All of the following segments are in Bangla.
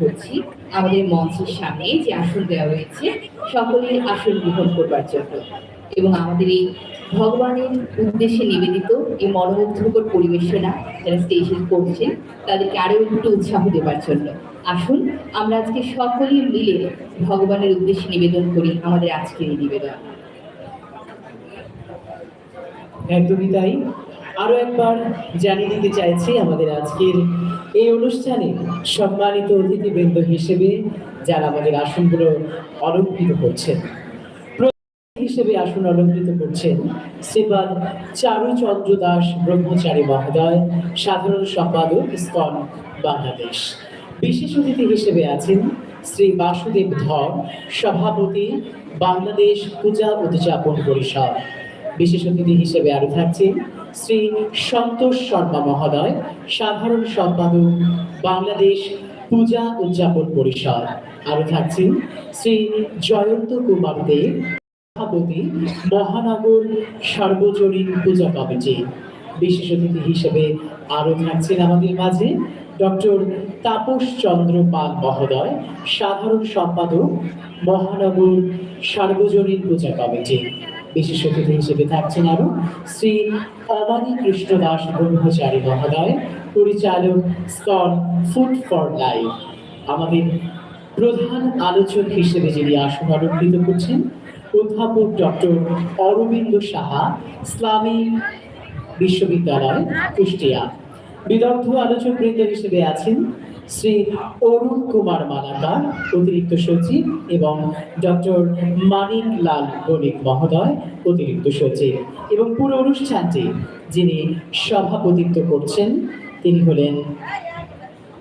করছি। আমাদের মঞ্চের সামনে যে আসন দেওয়া রয়েছে সকলেই আসন গ্রহণ করবার জন্য। এবং আমাদের এই ভগবানের উদ্দেশ্যে নিবেদিত এই মনোমুগ্ধকর পরিবেশনা যারা স্টেজে করছেন তাদেরকে আরও একটু উৎসাহ দেবার জন্য। আসুন, আমরা আজকে সকলেই মিলে ভগবানের উদ্দেশ্যে নিবেদন করি আমাদের আজকের এই নিবেদন। একদমই তাই। আরও একবার জানিয়ে দিতে চাইছি আমাদের আজকের এই অনুষ্ঠানে সম্মানিত অতিথিবৃন্দ হিসেবে যারা আমাদের আসনগুলো অলঙ্কৃত করছেন। হিসেবে আসন অলঙ্কৃত করছেন শ্রীপাদ চারুচন্দ্র দাস ব্রহ্মচারী মহোদয়, সাধারণ সম্পাদক ইস্কন বাংলাদেশ। বিশেষ অতিথি হিসেবে আছেন শ্রী বাসুদেব ধর, সভাপতি বাংলাদেশ পূজা উদযাপন পরিষদ। বিশেষ অতিথি হিসেবে আরও থাকছেন শ্রী সন্তোষ শর্মা মহোদয়, সাধারণ সম্পাদক বাংলাদেশ পূজা উদযাপন পরিষদ। আরও থাকছেন শ্রী জয়ন্ত কুমার দেব সভাপতি মহানগর সার্বজনীন পূজা কমিটি। বিশেষ অতিথি হিসেবে আরও থাকছেন আমাদের মাঝে ডক্টর তাপস চন্দ্র পাল মহোদয়, সাধারণ সম্পাদক মহানগর সার্বজনীন পূজা কমিটি। বিশেষ অতিথি হিসেবে থাকছেন আরও শ্রী অমানী কৃষ্ণ দাস ব্রহ্মচারী মহোদয়, পরিচালক স্কন ফুড ফর লাইফ। আমাদের প্রধান আলোচক হিসেবে যিনি আসন অলঙ্কৃত করছেন, অধ্যাপক ডক্টর অরবিন্দ সাহা, ইসলামী বিশ্ববিদ্যালয়, কুষ্টিয়া। বিদগ্ধ আলোচক বৃন্দ হিসেবে আছেন শ্রী অরুণ কুমার মালাকার, অতিরিক্ত সচিব এবং ডক্টর মানিক লাল বণিক মহোদয়, অতিরিক্ত সচিব এবং পুরো অনুষ্ঠানটি যিনি সভাপতিত্ব করছেন, তিনি হলেন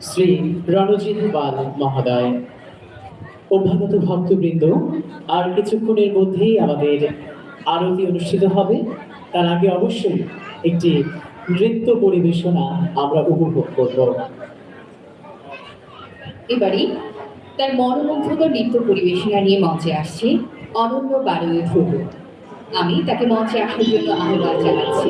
শ্রী রণজিৎ পাল মহোদয়। অভ্যাগত ভক্তবৃন্দ, আর কিছুক্ষণের মধ্যেই আমাদের আরতি অনুষ্ঠিত হবে। তার আগে অবশ্যই একটি নৃত্য পরিবেশনা আমরা উপভোগ করব। এবারে তার মনোমুগ্ধকর নৃত্য পরিবেশনা নিয়ে মঞ্চে আসছে অনন্য বারোয় ধ্রুব আমি তাকে মঞ্চে আসার জন্য আহ্বান জানাচ্ছি।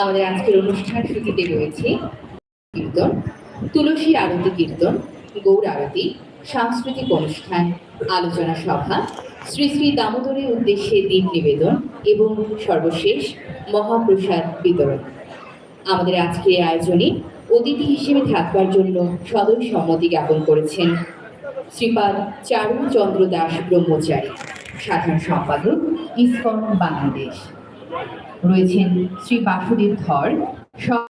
আমাদের আজকের অনুষ্ঠান সূচিতে রয়েছে কীর্তন, তুলসী আরতি কীর্তন, গৌর আরতি, সাংস্কৃতিক অনুষ্ঠান, আলোচনা সভা, শ্রী শ্রী দামোদরের উদ্দেশ্যে দীপ নিবেদন এবং সর্বশেষ মহাপ্রসাদ বিতরণ। আমাদের আজকের আয়োজনে অতিথি হিসেবে থাকবার জন্য সদয় সম্মতি জ্ঞাপন করেছেন শ্রীপাদ চারুচন্দ্র দাস ব্রহ্মচারী, সাধারণ সম্পাদক ইসকন বাংলাদেশ। রয়েছেন শ্রী বাসুদেব ধর।